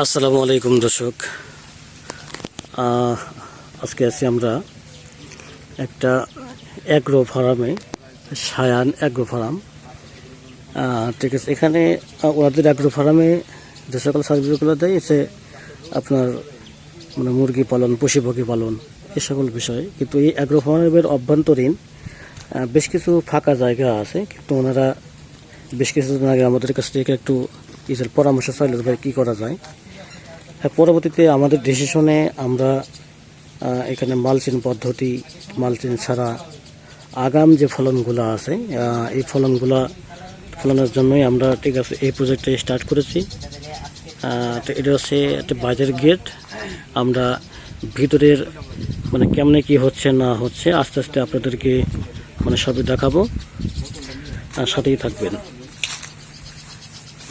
আসসালামু আলাইকুম দর্শক। আজকে আছি আমরা একটা অ্যাগ্রো ফার্মে সায়ান অ্যাগ্রো ফার্ম ঠিক আছে, এখানে ওদের অ্যাগ্রো ফার্মে যে সকল সার্ভিসগুলো দেয় এসে আপনার মানে মুরগি পালন পশু পাখি পালন, এ সকল বিষয়। কিন্তু এই অ্যাগ্রো ফার্মের অভ্যন্তরীণ বেশ কিছু ফাঁকা জায়গা আছে, কিন্তু ওনারা বেশ কিছুদিন আগে আমাদের কাছ থেকে একটু ইসের পরামর্শ চাইল ভাই কী করা যায়। পরবর্তীতে আমাদের ডিসিশনে আমরা এখানে মালচিন পদ্ধতি মালচিন ছাড়া আগাম যে ফলনগুলো আছে এই ফলনগুলা ফলনের জন্যই আমরা ঠিক আছে, এই প্রজেক্টটা স্টার্ট করেছি। তো এটা হচ্ছে একটা বাজার গেট আমরা ভিতরের মানে কেমনে কি হচ্ছে না হচ্ছে আস্তে আস্তে আপনাদেরকে মানে সবই দেখাবো। আর সাথেই থাকবেন।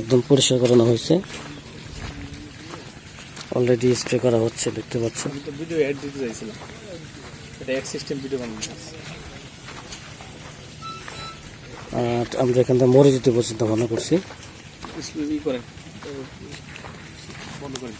একদম পরিষ্কার করানো হয়েছে। অলরেডি স্প্রে করা হচ্ছে দেখতে পাচ্ছেন। ভিডিও অ্যাড দিতে চাইছিলাম। এটা এক সিস্টেম ভিডিও বানানো আর আমরা এখান থেকে মরে যেতে পর্যন্ত মনে করছি। করেন। বন্ধ করেন।